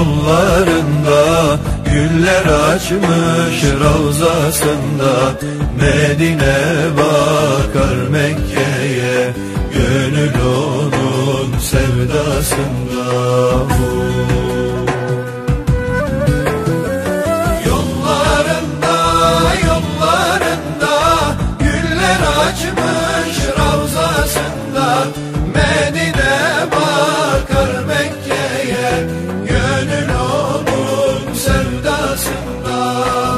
yollarında Güller açmış ravzasında. Medine bakar Mekke'ye Gönül onun sevdasında. Yollarında, sevdasında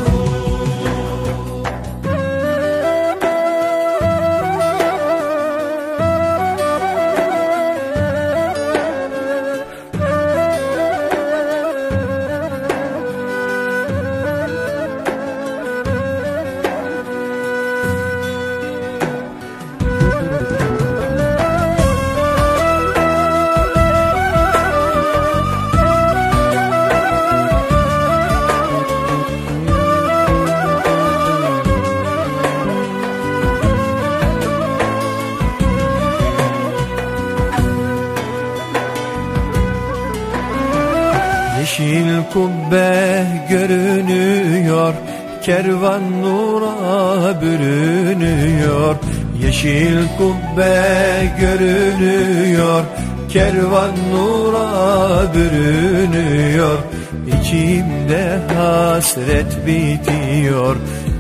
kubbe görünüyor Kervan nura bürünüyor. Yeşil kubbe görünüyor Kervan nura bürünüyor. İçimde hasret bitiyor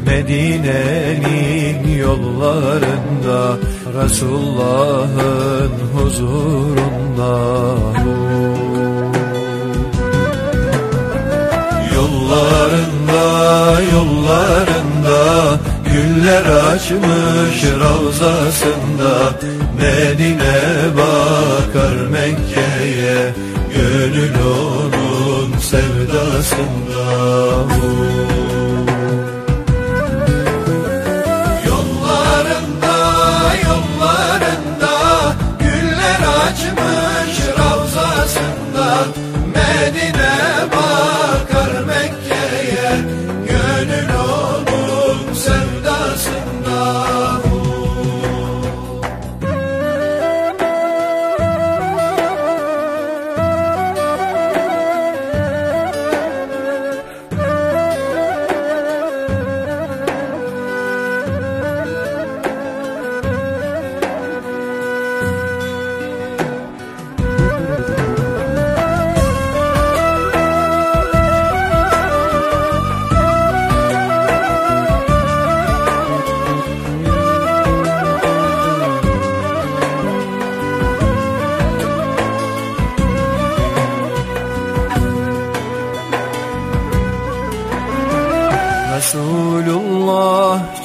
Medine'nin yollarında Resulullah'ın huzurunda Güller açmış ravzasında Medine bakar Mekke'ye Gönül onun sevdasında. Yollarında,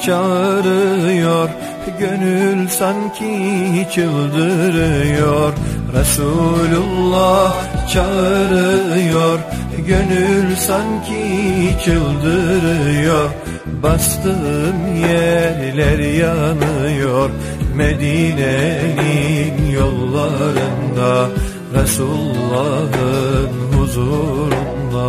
çağırıyor. Gönül sanki çıldırıyor. Resulullah çağırıyor. Gönül sanki çıldırıyor. Bastığım yerler yanıyor. Medine'nin yollarında Resulullah'ın huzurunda